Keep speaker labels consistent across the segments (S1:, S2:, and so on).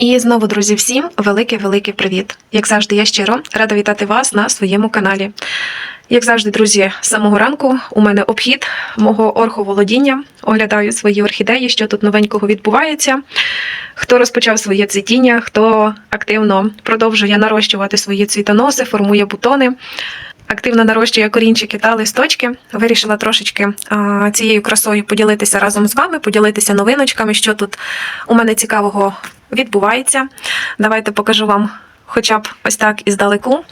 S1: І знову, друзі, всім великий-великий привіт! Як завжди, я щиро рада вітати вас на своєму каналі. Як завжди, друзі, з самого ранку у мене обхід мого орховолодіння. Оглядаю свої орхідеї, що тут новенького відбувається. Хто розпочав своє цвітіння, хто активно продовжує нарощувати свої цвітоноси, формує бутони. Активно нарощує корінчики та листочки. Вирішила трошечки цією красою поділитися разом з вами, поділитися новиночками, що тут у мене цікавого відбувається. Давайте покажу вам хоча б ось так іздалеку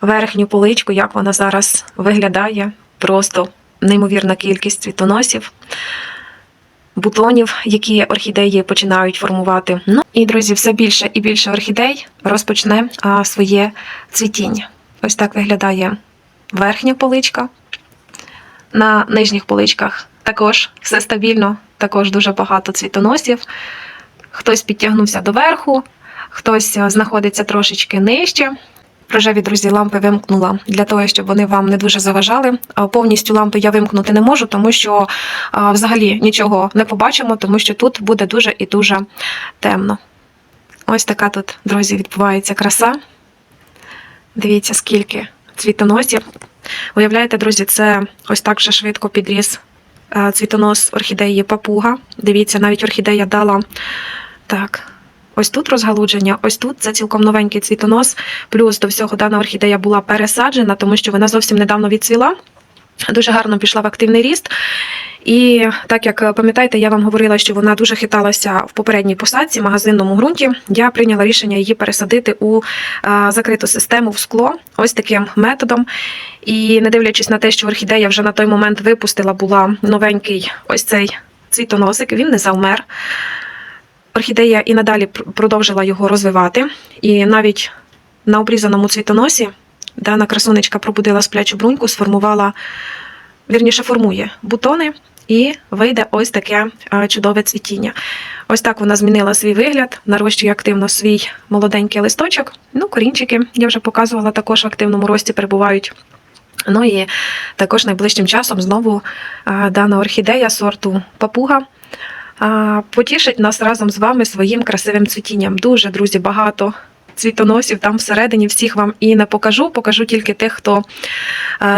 S1: верхню поличку, як вона зараз виглядає. Просто неймовірна кількість цвітоносів, бутонів, які орхідеї починають формувати. Ну і друзі, все більше і більше орхідей розпочне а, своє цвітіння. Ось так виглядає верхня поличка. На нижніх поличках також все стабільно, також дуже багато цвітоносів. Хтось підтягнувся до верху, хтось е, знаходиться трошечки нижче. Рожеві друзі, лампи вимкнула для того, щоб вони вам не дуже заважали. Повністю лампи я вимкнути не можу, тому що взагалі нічого не побачимо, тому що тут буде дуже і дуже темно. Ось така тут, друзі, відбувається краса. Дивіться, скільки цвітоносів. Уявляєте, друзі, це ось так вже швидко підріс е, цвітонос орхідеї папуга. Дивіться, навіть орхідея дала так. Ось тут розгалудження, ось тут це цілком новенький цвітонос. Плюс до всього дана орхідея була пересаджена, тому що вона зовсім недавно відцвіла. Дуже гарно пішла в активний ріст. І так як пам'ятаєте, я вам говорила, що вона дуже хиталася в попередній посадці, магазинному ґрунті. Я прийняла рішення її пересадити у а, закриту систему в скло, ось таким методом. І не дивлячись на те, що орхідея вже на той момент випустила, була новенький ось цей цвітоносик, він не завмер. Орхідея і надалі продовжила його розвивати. І навіть на обрізаному цвітоносі дана красунечка пробудила сплячу бруньку, сформувала, вірніше формує бутони, і вийде ось таке е, чудове цвітіння. Ось так вона змінила свій вигляд, нарощує активно свій молоденький листочок. Ну, корінчики я вже показувала, також в активному рості перебувають. Ну і також найближчим часом знову е, дана орхідея сорту папуга потішить нас разом з вами своїм красивим цвітінням. Дуже, друзі, багато цвітоносів там всередині всіх вам і не покажу. Покажу тільки тих, хто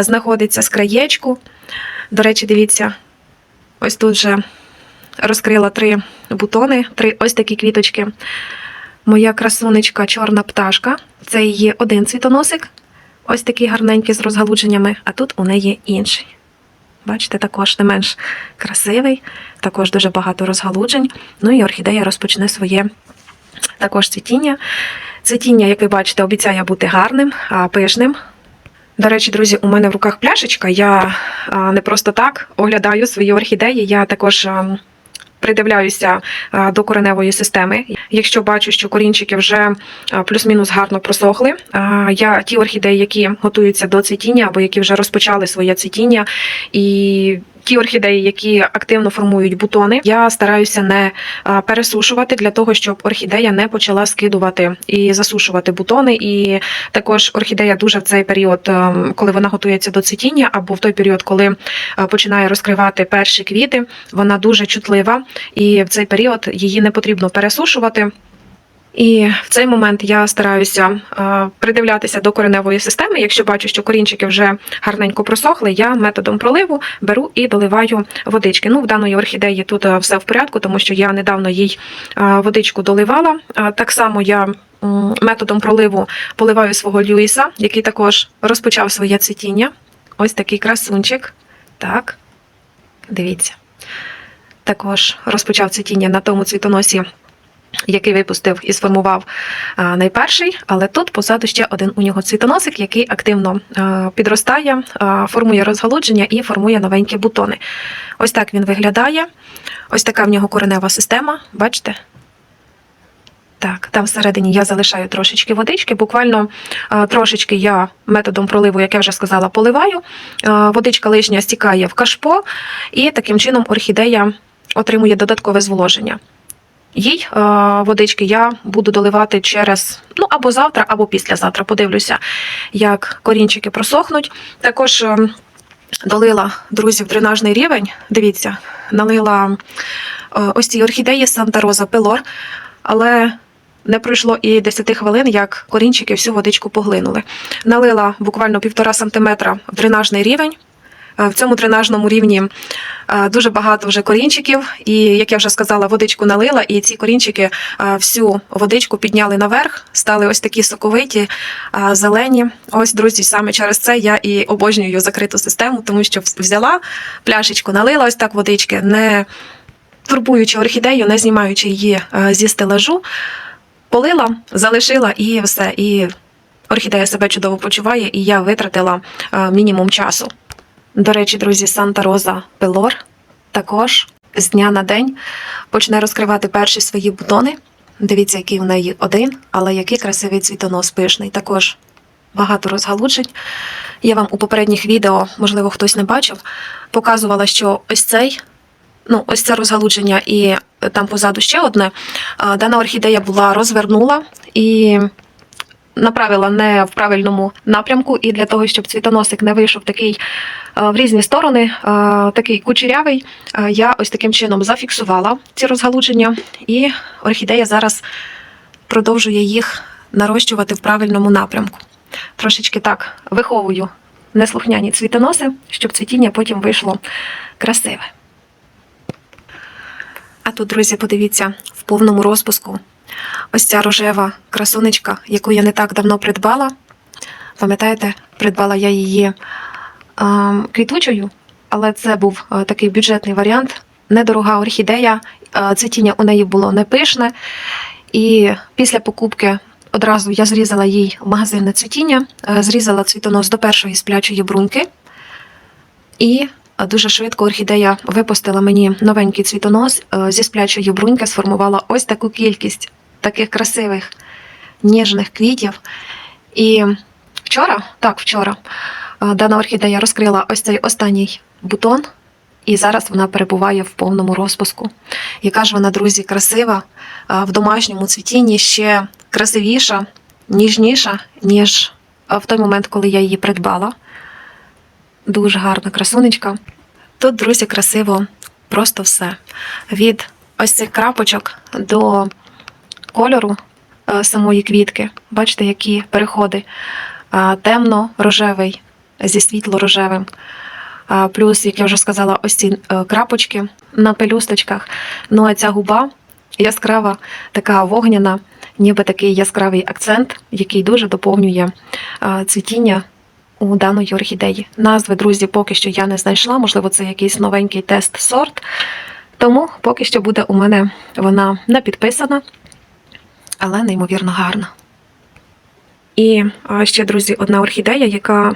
S1: знаходиться з краєчку. До речі, дивіться, ось тут же розкрила три бутони, три ось такі квіточки. Моя красунечка чорна пташка. Це її один цвітоносик. Ось такий гарненький з розгалудженнями, а тут у неї інший. Бачите, також не менш красивий, також дуже багато розгалуджень. Ну і орхідея розпочне своє також цвітіння. Цвітіння, як ви бачите, обіцяє бути гарним, пишним. До речі, друзі, у мене в руках пляшечка. Я не просто так оглядаю свої орхідеї. Я також придивляюся до кореневої системи. Якщо бачу, що корінчики вже плюс-мінус гарно просохли, я ті орхідеї, які готуються до цвітіння або які вже розпочали своє цвітіння, і ті орхідеї, які активно формують бутони, я стараюся не пересушувати для того, щоб орхідея не почала скидувати і засушувати бутони. І також орхідея дуже в цей період, ем, коли вона готується до цвітіння, або в той період, коли е, починає розкривати перші квіти, вона дуже чутлива, і в цей період її не потрібно пересушувати. І в цей момент я стараюся е, придивлятися до кореневої системи. Якщо бачу, що корінчики вже гарненько просохли, я методом проливу беру і доливаю водички. Ну, в даної орхідеї тут е, все в порядку, тому що я недавно їй е, водичку доливала. Так само я методом проливу поливаю свого Люїса, який також розпочав своє цвітіння. Ось такий красунчик. Так, дивіться. Також розпочав цвітіння на тому цвітоносі який випустив і сформував найперший, але тут позаду ще один у нього цвітоносик, який активно підростає, формує розгалудження і формує новенькі бутони. Ось так він виглядає. Ось така в нього коренева система, бачите? Так, там всередині я залишаю трошечки водички. Буквально трошечки я методом проливу, як я вже сказала, поливаю. Водичка лишня стікає в кашпо, і таким чином орхідея отримує додаткове зволоження. Їй е, водички я буду доливати через ну або завтра, або післязавтра. Подивлюся, як корінчики просохнуть. Також е, долила друзів дренажний рівень. Дивіться, налила е, ось ці орхідеї Санта Роза Пелор. але не пройшло і 10 хвилин, як корінчики всю водичку поглинули. Налила буквально півтора сантиметра в дренажний рівень. Е, В цьому дренажному рівні е, дуже багато вже корінчиків, і як я вже сказала, водичку налила, і ці корінчики е, всю водичку підняли наверх, стали ось такі соковиті, зелені. Ось, друзі, саме через це я і обожнюю закриту систему, тому що взяла пляшечку, налила ось так водички, не турбуючи орхідею, не знімаючи її зі стелажу, полила, залишила і все. І орхідея себе чудово почуває, і я витратила мінімум часу. До речі, друзі, Санта Роза Пелор також з дня на день почне розкривати перші свої бутони. Дивіться, який в неї один, але який красивий цвітонос пишний. Також багато розгалуджень. Я вам у попередніх відео, можливо, хтось не бачив, показувала, що ось цей, ну, ось це розгалудження, і там позаду ще одне. Дана орхідея була розвернула і направила не в правильному напрямку, і для того, щоб цвітоносик не вийшов такий е, в різні сторони, е, такий кучерявий, е, я ось таким чином зафіксувала ці розгалудження, і орхідея зараз продовжує їх нарощувати в правильному напрямку. Трошечки так виховую неслухняні цвітоноси, щоб цвітіння потім вийшло красиве. А тут, друзі, подивіться, в повному розпуску ось ця рожева красунечка, яку я не так давно придбала. Пам'ятаєте, придбала я її квітучою, але це був такий бюджетний варіант. Недорога орхідея, цвітіння у неї було не пишне. І після покупки одразу я зрізала їй магазинне цвітіння, зрізала цвітонос до першої сплячої бруньки. І дуже швидко орхідея випустила мені новенький цвітонос зі сплячої бруньки, сформувала ось таку кількість таких красивих ніжних квітів. І вчора, так, вчора, е, дана орхідея розкрила ось цей останній бутон, і зараз вона перебуває в повному розпуску. Яка ж вона, друзі, красива е, в домашньому цвітінні ще красивіша, ніжніша, ніж е, в той момент, коли я її придбала. Дуже гарна красунечка. Тут, друзі, красиво просто все. Від ось цих крапочок до кольору е, самої квітки. Бачите, які переходи Е, темно-рожевий зі світло-рожевим. Плюс, як я вже сказала, ось ці е, крапочки на пелюсточках. Ну а ця губа яскрава, така вогняна, ніби такий яскравий акцент, який дуже доповнює цвітіння у даної орхідеї. Назви, друзі, поки що я не знайшла, можливо, це якийсь новенький тест-сорт. Тому поки що буде у мене вона не підписана, але неймовірно гарна. І ще, друзі, одна орхідея, яка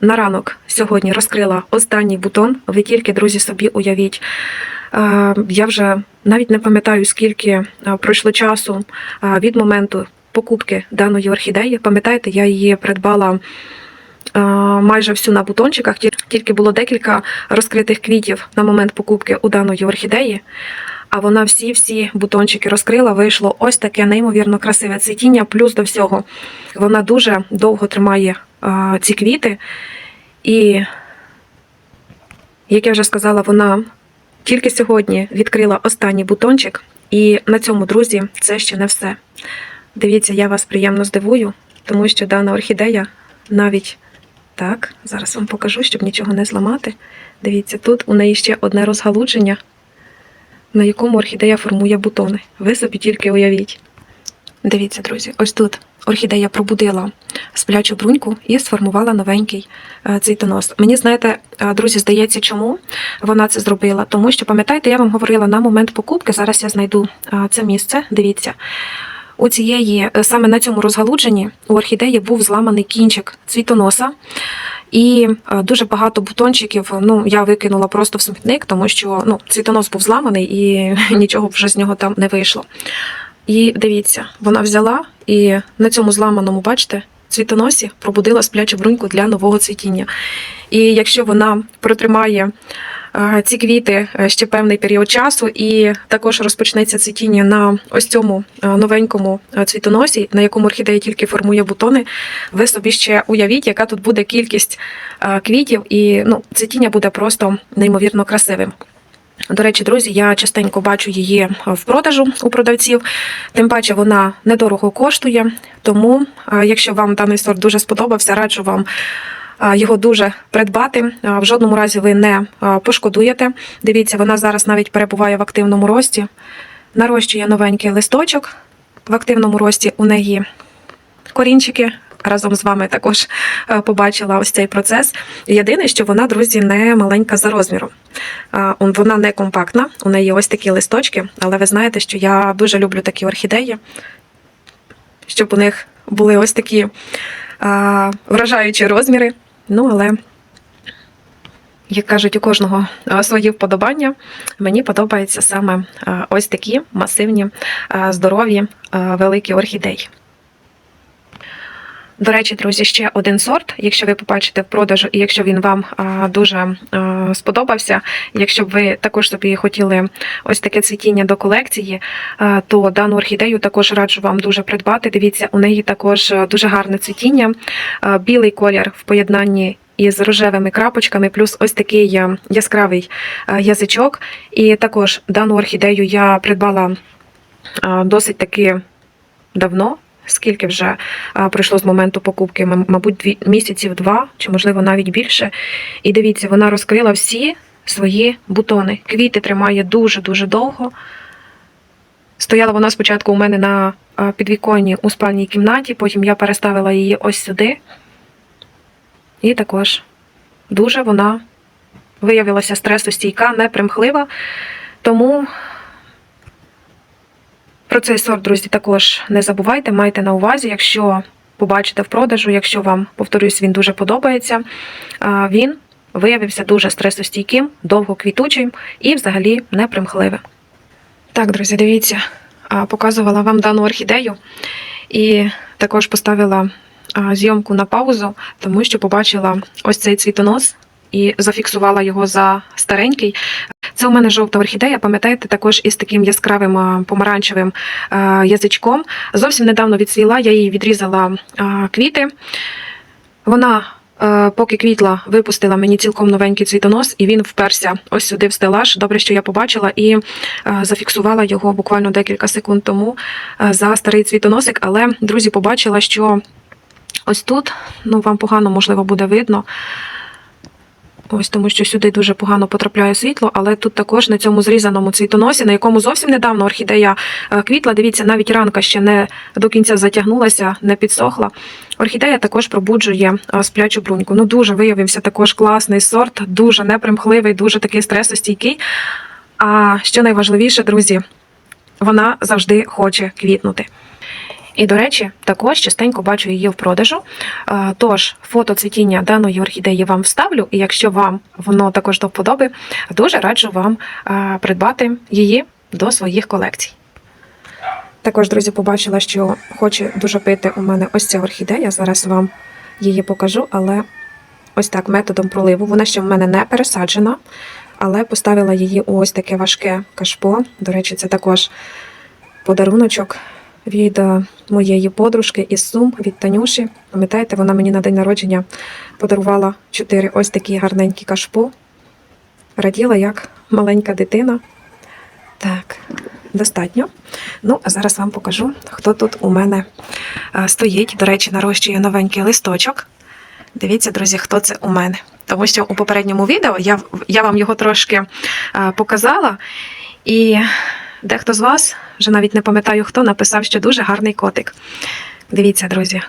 S1: на ранок сьогодні розкрила останній бутон. Ви тільки, друзі, собі уявіть. Я вже навіть не пам'ятаю, скільки пройшло часу від моменту покупки даної орхідеї. Пам'ятаєте, я її придбала майже всю на бутончиках, тільки було декілька розкритих квітів на момент покупки у даної орхідеї. А вона всі-всі бутончики розкрила, вийшло ось таке неймовірно красиве цвітіння. Плюс до всього вона дуже довго тримає а, ці квіти. І, як я вже сказала, вона тільки сьогодні відкрила останній бутончик. І на цьому, друзі, це ще не все. Дивіться, я вас приємно здивую, тому що дана орхідея навіть так, зараз вам покажу, щоб нічого не зламати. Дивіться, тут у неї ще одне розгалудження, на якому орхідея формує бутони. Ви собі тільки уявіть. Дивіться, друзі, ось тут орхідея пробудила сплячу бруньку і сформувала новенький е, цвітонос. Мені знаєте, е, друзі, здається, чому вона це зробила? Тому що, пам'ятаєте, я вам говорила на момент покупки. Зараз я знайду е, це місце. Дивіться. У цієї, саме на цьому розгалудженні у орхідеї був зламаний кінчик цвітоноса. І е, дуже багато бутончиків ну, я викинула просто в смітник, тому що ну, цвітонос був зламаний і нічого вже з нього там не вийшло. І дивіться, вона взяла і на цьому зламаному, бачите, цвітоносі пробудила сплячу бруньку для нового цвітіння. І якщо вона протримає ці квіти е, ще певний період часу, і також розпочнеться цвітіння на ось цьому е, новенькому е, цвітоносі, на якому орхідея тільки формує бутони, ви собі ще уявіть, яка тут буде кількість е, квітів, і ну, цвітіння буде просто неймовірно красивим. До речі, друзі, я частенько бачу її в продажу у продавців. Тим паче вона недорого коштує. Тому, е, якщо вам даний сорт дуже сподобався, раджу вам е, його дуже придбати. В жодному разі ви не пошкодуєте. Дивіться, вона зараз навіть перебуває в активному рості. Нарощує новенький листочок. В активному рості у неї корінчики. Разом з вами також побачила ось цей процес. Єдине, що вона, друзі, не маленька за розміром. Вона не компактна, у неї ось такі листочки, але ви знаєте, що я дуже люблю такі орхідеї, щоб у них були ось такі вражаючі розміри. Ну, але, як кажуть, у кожного свої вподобання. Мені подобаються саме ось такі масивні, здорові, великі орхідеї. До речі, друзі, ще один сорт. Якщо ви побачите в продажу, і якщо він вам дуже сподобався, якщо б ви також собі хотіли ось таке цвітіння до колекції, то дану орхідею також раджу вам дуже придбати. Дивіться, у неї також дуже гарне цвітіння, білий колір в поєднанні. Із рожевими крапочками, плюс ось такий яскравий язичок. І також дану орхідею я придбала досить таки давно. Скільки вже пройшло з моменту покупки, мабуть, дві місяців два, чи можливо навіть більше. І дивіться, вона розкрила всі свої бутони. Квіти тримає дуже дуже довго. Стояла вона спочатку у мене на підвіконні у спальній кімнаті, потім я переставила її ось сюди. І також дуже вона виявилася стресостійка, непримхлива. Тому про цей сорт, друзі, також не забувайте, майте на увазі, якщо побачите в продажу, якщо вам, повторюсь, він дуже подобається, він виявився дуже стресостійким, довгоквітучим і взагалі непримхливим. Так, друзі, дивіться, показувала вам дану орхідею і також поставила зйомку на паузу, тому що побачила ось цей цвітонос і зафіксувала його за старенький. Це у мене жовта орхідея, пам'ятаєте, також із таким яскравим помаранчевим язичком. Зовсім недавно відсвіла, я їй відрізала квіти. Вона, е, поки квітла, випустила мені цілком новенький цвітонос, і він вперся ось сюди в стелаж. Добре, що я побачила і е, зафіксувала його буквально декілька секунд тому е, за старий цвітоносик. Але, друзі, побачила, що ось тут, ну вам погано можливо буде видно. Ось тому, що сюди дуже погано потрапляє світло, але тут також на цьому зрізаному цвітоносі, на якому зовсім недавно орхідея е, квітла, дивіться, навіть ранка ще не до кінця затягнулася, не підсохла. Орхідея також пробуджує е, сплячу бруньку. Ну дуже виявився також класний сорт, дуже непримхливий, дуже такий стресостійкий. А що найважливіше, друзі, вона завжди хоче квітнути. І, до речі, також частенько бачу її в продажу. Е, Тож, фото цвітіння даної орхідеї вам вставлю, і якщо вам воно також до вподоби, дуже раджу вам е, придбати її до своїх колекцій. Також, друзі, побачила, що хоче дуже пити у мене ось ця орхідея. Зараз вам її покажу, але ось так методом проливу. Вона ще в мене не пересаджена, але поставила її у ось таке важке кашпо. До речі, це також подаруночок від е, моєї подружки із Сум від Танюші. Пам'ятаєте, вона мені на день народження подарувала чотири ось такі гарненькі кашпо. Раділа як маленька дитина. Так, достатньо. Ну, а зараз вам покажу, хто тут у мене е, стоїть. До речі, нарощує новенький листочок. Дивіться, друзі, хто це у мене. Тому що у попередньому відео я, я вам його трошки е, показала. І дехто з вас, вже навіть не пам'ятаю хто, написав, що дуже гарний котик. Дивіться, друзі,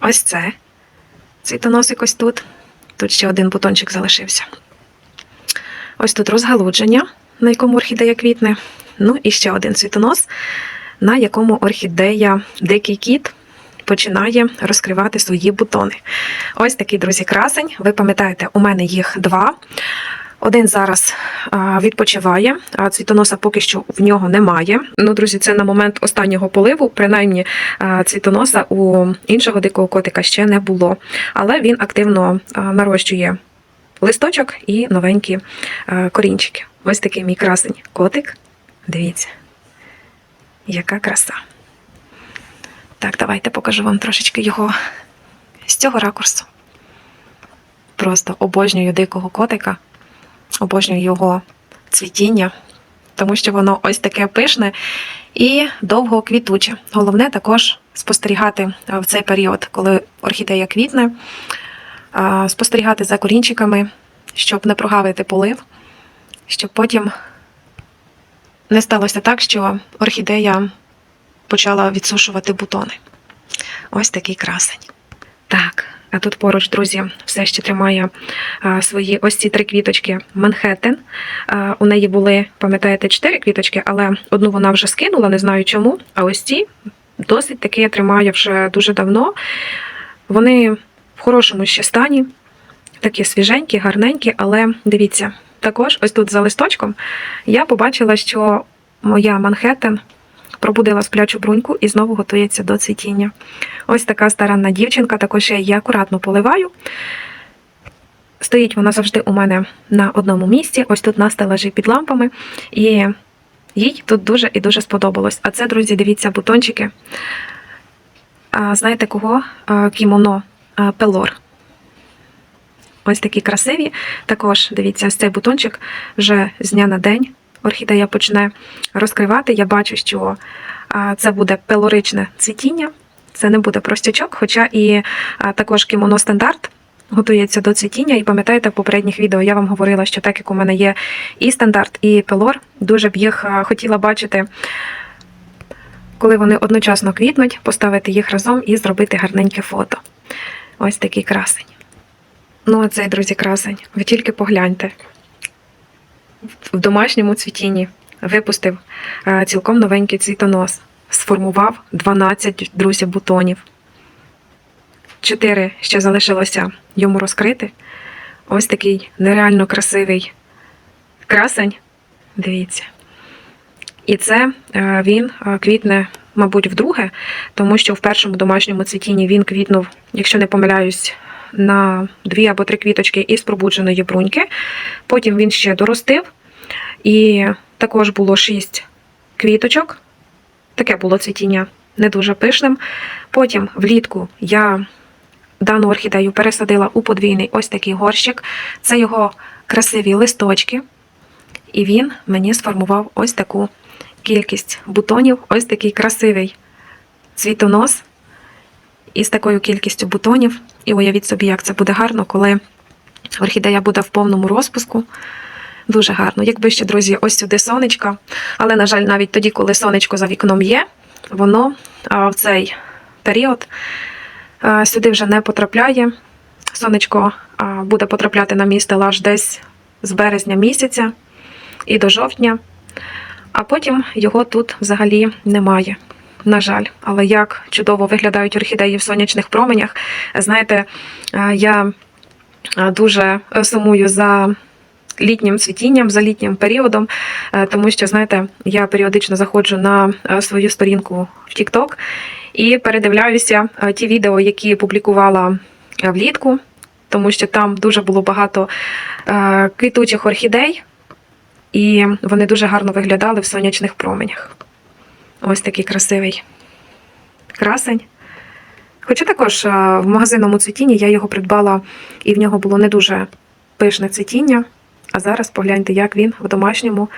S1: ось це. Цвітоносик ось тут. Тут ще один бутончик залишився. Ось тут розгалудження, на якому орхідея квітне. Ну і ще один цвітонос, на якому орхідея Дикий кіт починає розкривати свої бутони. Ось такий, друзі, красень. Ви пам'ятаєте, у мене їх два. Один зараз відпочиває, а цвітоноса поки що в нього немає. Ну, друзі, це на момент останнього поливу, принаймні цвітоноса у іншого дикого котика ще не було. Але він активно нарощує листочок і новенькі корінчики. Ось такий мій красень котик. Дивіться, яка краса. Так, давайте покажу вам трошечки його з цього ракурсу. Просто обожнюю дикого котика, обожнюю його цвітіння, тому що воно ось таке пишне і довго квітуче. Головне також спостерігати в цей період, коли орхідея квітне, спостерігати за корінчиками, щоб не прогавити полив, щоб потім не сталося так, що орхідея почала відсушувати бутони. Ось такий красень. Так, тут поруч, друзі, все ще тримає свої ось ці три квіточки Манхеттен. У неї були, пам'ятаєте, чотири квіточки, але одну вона вже скинула, не знаю чому. А ось ці досить таки тримає вже дуже давно. Вони в хорошому ще стані, такі свіженькі, гарненькі, але дивіться, також ось тут за листочком я побачила, що моя Манхеттен пробудила сплячу бруньку і знову готується до цвітіння. Ось така старанна дівчинка, також я її акуратно поливаю. Стоїть вона завжди у мене на одному місці. Ось тут на стелажі під лампами. І їй тут дуже і дуже сподобалось. А це, друзі, дивіться, бутончики. Знаєте кого? Кімоно Пелор. Ось такі красиві. Також дивіться, ось цей бутончик вже з дня на день орхідея почне розкривати. Я бачу, що це буде пелоричне цвітіння. Це не буде простячок, хоча і також кімоно стандарт готується до цвітіння. І пам'ятаєте, в попередніх відео я вам говорила, що так як у мене є і стандарт, і пелор, дуже б їх хотіла бачити, коли вони одночасно квітнуть, поставити їх разом і зробити гарненьке фото. Ось такий красень. Ну, а цей, друзі, красень. Ви тільки погляньте. В домашньому цвітінні випустив е, цілком новенький цвітонос. Сформував 12 друзі бутонів. Чотири ще залишилося йому розкрити. Ось такий нереально красивий красень. Дивіться. І це е, він е, квітне, мабуть, вдруге, тому що в першому домашньому цвітінні він квітнув, якщо не помиляюсь, на дві або три квіточки із пробудженої бруньки. Потім він ще доростив, і також було шість квіточок. Таке було цвітіння не дуже пишним. Потім влітку я дану орхідею пересадила у подвійний ось такий горщик. Це його красиві листочки. І він мені сформував ось таку кількість бутонів, ось такий красивий цвітонос із такою кількістю бутонів. І уявіть собі, як це буде гарно, коли орхідея буде в повному розпуску. Дуже гарно. Якби ще, друзі, ось сюди сонечко. Але, на жаль, навіть тоді, коли сонечко за вікном є, воно в цей період сюди вже не потрапляє. Сонечко буде потрапляти на мій стелаж десь з березня місяця і до жовтня, а потім його тут взагалі немає. На жаль, але як чудово виглядають орхідеї в сонячних променях. Знаєте, е, я е, дуже сумую за літнім цвітінням, за літнім періодом, е, тому що, знаєте, я періодично заходжу на е, свою сторінку в TikTok і передивляюся е, ті відео, які публікувала е, влітку, тому що там дуже було багато е, квітучих орхідей, і вони дуже гарно виглядали в сонячних променях. Ось такий красивий красень. Хоча також е, в магазинному цвітінні я його придбала, і в нього було не дуже пишне цвітіння. А зараз погляньте, як він в домашньому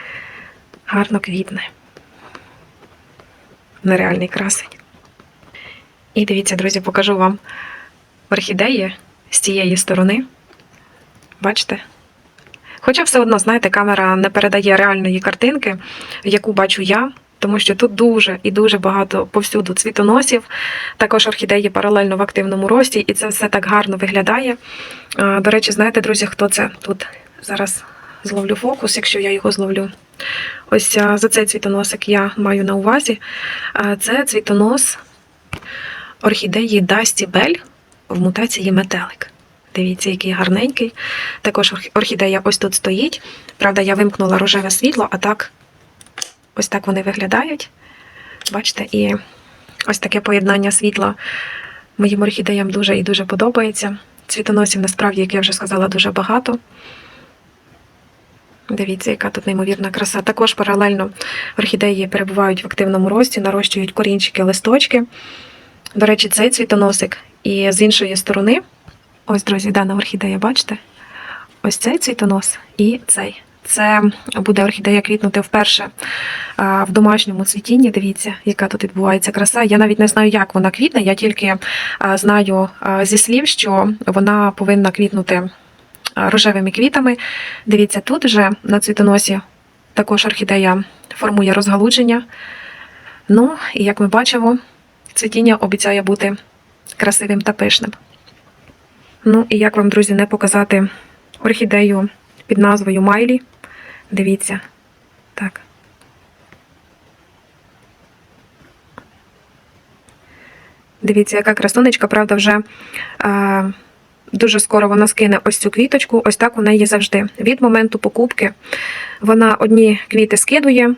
S1: гарно квітне. Нереальний красень. І дивіться, друзі, покажу вам орхідеї з цієї сторони. Бачите? Хоча все одно, знаєте, камера не передає реальної картинки, яку бачу я, тому що тут дуже і дуже багато повсюду цвітоносів, також орхідеї паралельно в активному рості, і це все так гарно виглядає. До речі, знаєте, друзі, хто це тут зараз зловлю фокус, якщо я його зловлю. Ось за цей цвітоносик я маю на увазі. Це цвітонос орхідеї Дасті Бель в мутації метелик. Дивіться, який гарненький. Також орхідея ось тут стоїть. Правда, я вимкнула рожеве світло, а так ось так вони виглядають. Бачите, і ось таке поєднання світла моїм орхідеям дуже і дуже подобається. Цвітоносів, насправді, як я вже сказала, дуже багато. Дивіться, яка тут неймовірна краса. Також паралельно орхідеї перебувають в активному рості, нарощують корінчики, листочки. До речі, цей цвітоносик. І з іншої сторони, ось, друзі, дана орхідея, бачите? Ось цей цвітонос і цей Це буде орхідея квітнути вперше в домашньому цвітінні. Дивіться, яка тут відбувається краса. Я навіть не знаю, як вона квітне. Я тільки знаю зі слів, що вона повинна квітнути рожевими квітами. Дивіться, тут вже на цвітоносі також орхідея формує розгалудження. Ну, і як ми бачимо, цвітіння обіцяє бути красивим та пишним. Ну і як вам, друзі, не показати орхідею під назвою Майлі. Дивіться. Так. Дивіться, яка красунечка, правда, вже е, дуже скоро вона скине ось цю квіточку. Ось так у неї завжди. Від моменту покупки вона одні квіти скидує,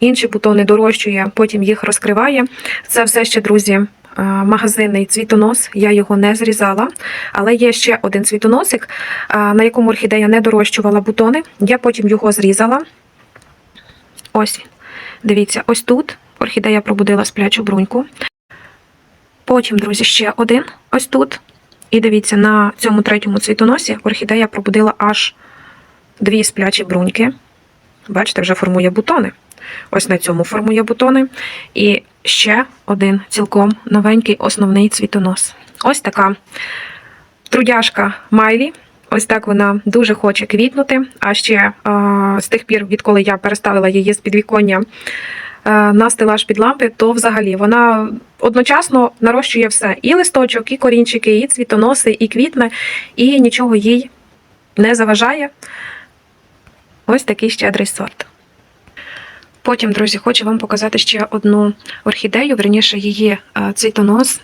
S1: інші бутони дорощує, потім їх розкриває. Це все ще, друзі, магазинний цвітонос. Я його не зрізала. Але є ще один цвітоносик, е, на якому орхідея не дорощувала бутони. Я потім його зрізала. Ось. Дивіться, ось тут орхідея пробудила сплячу бруньку. Потім, друзі, ще один ось тут. І дивіться, на цьому третьому цвітоносі орхідея пробудила аж дві сплячі бруньки. Бачите, вже формує бутони. Ось на цьому формує бутони. І ще один цілком новенький основний цвітонос. Ось така трудяжка Майлі. Ось так вона дуже хоче квітнути. А ще е, з тих пір, відколи я переставила її з підвіконня е, на стелаж під лампи, то взагалі вона одночасно нарощує все: і листочок, і корінчики, і цвітоноси, і квітне, і нічого їй не заважає. Ось такий щедрий сорт. Потім, друзі, хочу вам показати ще одну орхідею, верніше її е, цвітонос.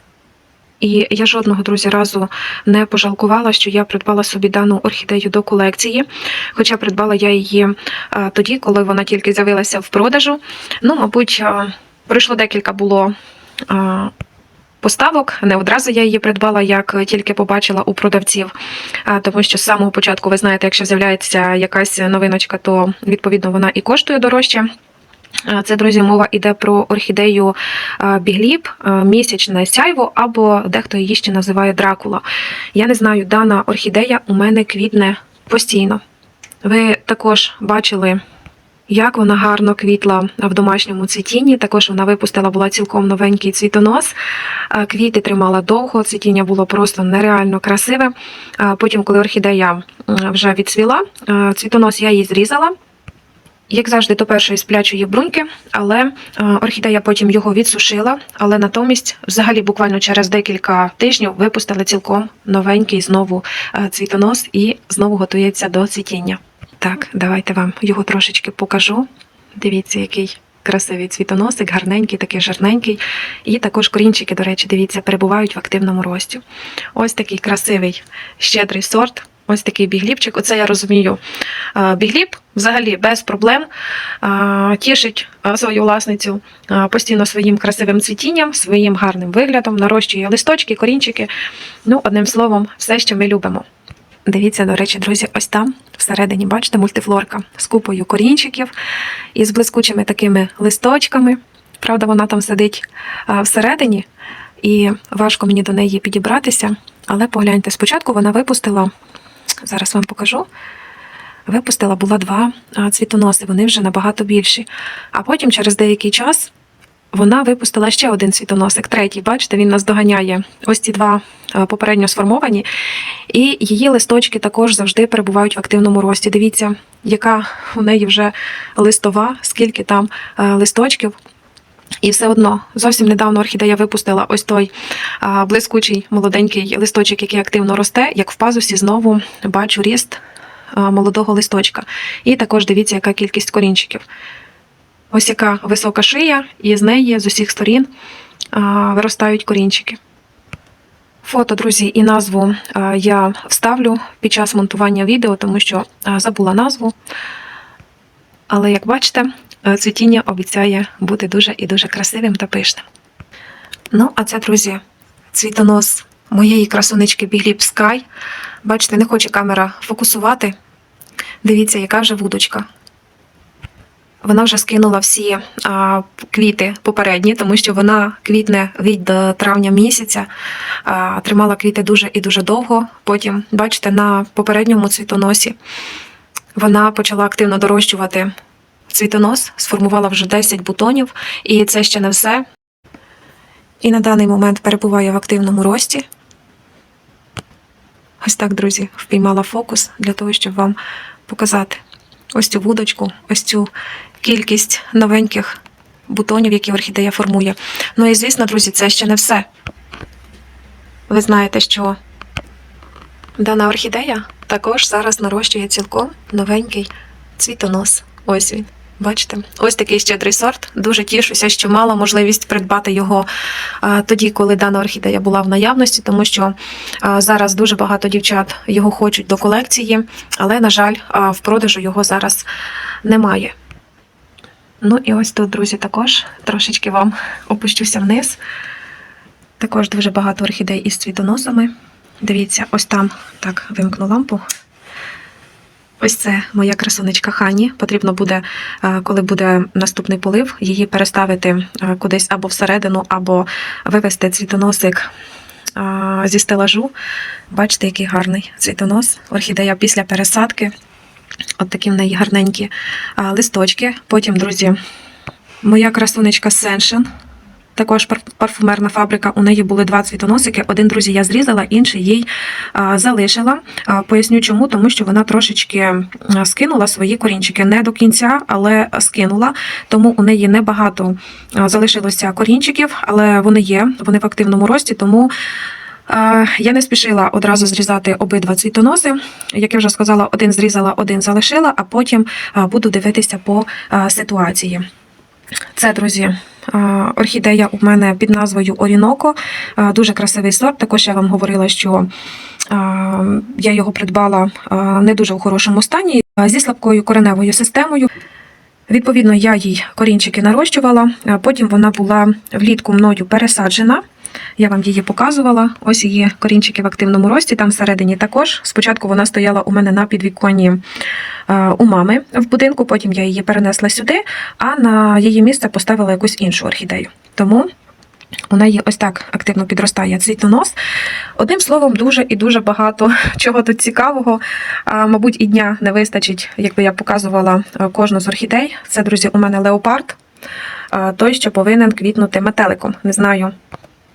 S1: І я жодного друзі разу не пожалкувала, що я придбала собі дану орхідею до колекції. Хоча придбала я її е, тоді, коли вона тільки з'явилася в продажу. Ну, мабуть, е, пройшло декілька було поставок. Не одразу я її придбала, як тільки побачила у продавців. Тому що з самого початку, ви знаєте, якщо з'являється якась новиночка, то відповідно вона і коштує дорожче. Е, Це, друзі, мова йде про орхідею е, бігліб, е, місячне сяйво, або дехто її ще називає дракула. Я не знаю, дана орхідея у мене квітне постійно. Ви також бачили, як вона гарно квітла в домашньому цвітінні. Також вона випустила була цілком новенький цвітонос. Квіти тримала довго, цвітіння було просто нереально красиве. Потім, коли орхідея вже відцвіла, е, цвітонос я її зрізала. Як завжди, до першої сплячої бруньки, але е, орхідея потім його відсушила, але натомість, взагалі, буквально через декілька тижнів випустили цілком новенький знову е, цвітонос і знову готується до цвітіння. Так, давайте вам його трошечки покажу. Дивіться, який красивий цвітоносик, гарненький, такий жирненький. І також корінчики, до речі, дивіться, перебувають в активному рості. Ось такий красивий, щедрий сорт. Ось такий бігліпчик. Оце я розумію. Бігліп взагалі без проблем тішить свою власницю постійно своїм красивим цвітінням, своїм гарним виглядом, нарощує листочки, корінчики. Ну, одним словом, все, що ми любимо. Дивіться, до речі, друзі, ось там всередині, бачите, мультифлорка з купою корінчиків і з блискучими такими листочками. Правда, вона там сидить всередині, і важко мені до неї підібратися. Але погляньте, спочатку вона випустила, зараз вам покажу. Випустила була два цвітоноси, вони вже набагато більші. А потім, через деякий час, вона випустила ще один цвітоносик, третій. Бачите, він нас доганяє. Ось ці два попередньо сформовані. І її листочки також завжди перебувають в активному рості. Дивіться, яка у неї вже листова, скільки там листочків. І все одно зовсім недавно орхідея випустила ось той а, блискучий молоденький листочок, який активно росте. Як в пазусі знову бачу ріст а, молодого листочка. І також дивіться, яка кількість корінчиків. Ось яка висока шия, і з неї з усіх сторін а, виростають корінчики. Фото, друзі, і назву а, я вставлю під час монтування відео, тому що а, забула назву. Але як бачите, цвітіння обіцяє бути дуже і дуже красивим та пишним. Ну, а це, друзі, цвітонос моєї красунечки Бігліп Sky. Бачите, не хоче камера фокусувати. Дивіться, яка вже вудочка. Вона вже скинула всі а, квіти попередні, тому що вона квітне від е, травня місяця, а, тримала квіти дуже і дуже довго. Потім, бачите, на попередньому цвітоносі Вона почала активно дорощувати цвітонос, сформувала вже 10 бутонів, і це ще не все. І на даний момент перебуває в активному рості. Ось так, друзі, впіймала фокус для того, щоб вам показати ось цю вудочку, ось цю кількість новеньких бутонів, які орхідея формує. Ну і звісно, друзі, це ще не все. Ви знаєте, що дана орхідея також зараз нарощує цілком новенький цвітонос. Ось він. Бачите, ось такий щедрий сорт. Дуже тішуся, що мала можливість придбати його а, тоді, коли дана орхідея була в наявності, тому що а, зараз дуже багато дівчат його хочуть до колекції, але, на жаль, а, в продажу його зараз немає. Ну і ось тут, друзі, також трошечки вам опущуся вниз. Також дуже багато орхідей із цвітоносами. Дивіться, ось там так вимкну лампу. Ось це моя красунечка Хані. Потрібно буде, е, коли буде наступний полив, її переставити е, кудись або всередину, або вивести цвітоносик е, зі стелажу. Бачите, який гарний цвітонос. Орхідея після пересадки. От такі в неї гарненькі листочки. Потім, друзі, моя красунечка Сеншин. Також парфумерна фабрика. У неї були два цвітоносики. Один, друзі, я зрізала, інший їй залишила. Поясню чому, тому що вона трошечки скинула свої корінчики. Не до кінця, але скинула. Тому у неї небагато залишилося корінчиків, але вони є, вони в активному рості, тому. Я не спішила одразу зрізати обидва цвітоноси. Як я вже сказала, один зрізала, один залишила, а потім буду дивитися по ситуації. Це, друзі, орхідея у мене під назвою Оріноко. Дуже красивий сорт. Також я вам говорила, що я його придбала не дуже в хорошому стані зі слабкою кореневою системою. Відповідно, я їй корінчики нарощувала, потім вона була влітку мною пересаджена. Я вам її показувала. Ось її корінчики в активному рості. Там всередині також. Спочатку вона стояла у мене на підвіконні е, у мами в будинку, потім я її перенесла сюди, а на її місце поставила якусь іншу орхідею. Тому у неї ось так активно підростає цвітонос. Одним словом, дуже і дуже багато чого тут цікавого. Мабуть, і дня не вистачить, якби я показувала е, кожну з орхідей. Це, друзі, у мене леопард, а, той, що повинен квітнути метеликом. Не знаю,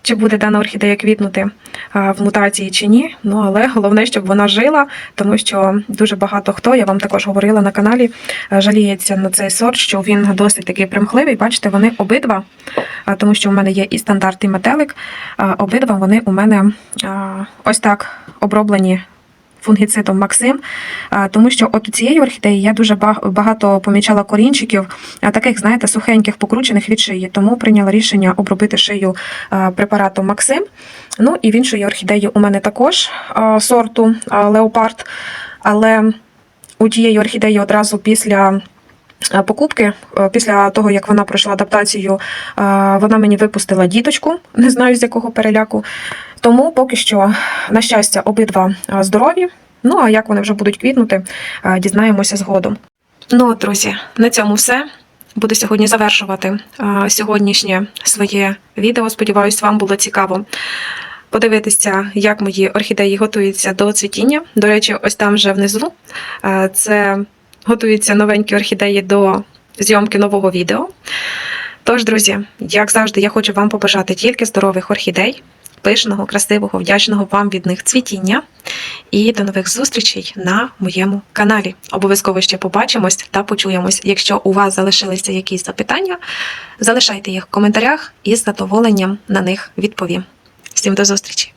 S1: чи буде дана орхідея квітнути в мутації чи ні. Ну але головне, щоб вона жила, тому що дуже багато хто, я вам також говорила на каналі, е, жаліється на цей сорт, що він досить такий примхливий. Бачите, вони обидва, тому що в мене є і стандарт, і метелик. Обидва вони у мене ось так оброблені. Фунгіцидом Максим, тому що от у цієї орхідеї я дуже багато помічала корінчиків, таких, знаєте, сухеньких, покручених від шиї. Тому прийняла рішення обробити шию препаратом Максим. Ну і в іншої орхідеї у мене також сорту Леопард. Але у тієї орхідеї одразу після. Покупки після того, як вона пройшла адаптацію, вона мені випустила діточку, не знаю з якого переляку. Тому поки що, на щастя, обидва здорові. Ну а як вони вже будуть квітнути, дізнаємося згодом. Ну, от, друзі, на цьому все. Буду сьогодні завершувати сьогоднішнє своє відео. Сподіваюсь, вам було цікаво подивитися, як мої орхідеї готуються до цвітіння. До речі, ось там вже внизу це готуються новенькі орхідеї до зйомки нового відео. Тож, друзі, як завжди, я хочу вам побажати тільки здорових орхідей, пишного, красивого, вдячного вам від них цвітіння. І до нових зустрічей на моєму каналі. Обов'язково ще побачимось та почуємось. Якщо у вас залишилися якісь запитання, залишайте їх в коментарях і з задоволенням на них відповім. Всім до зустрічі!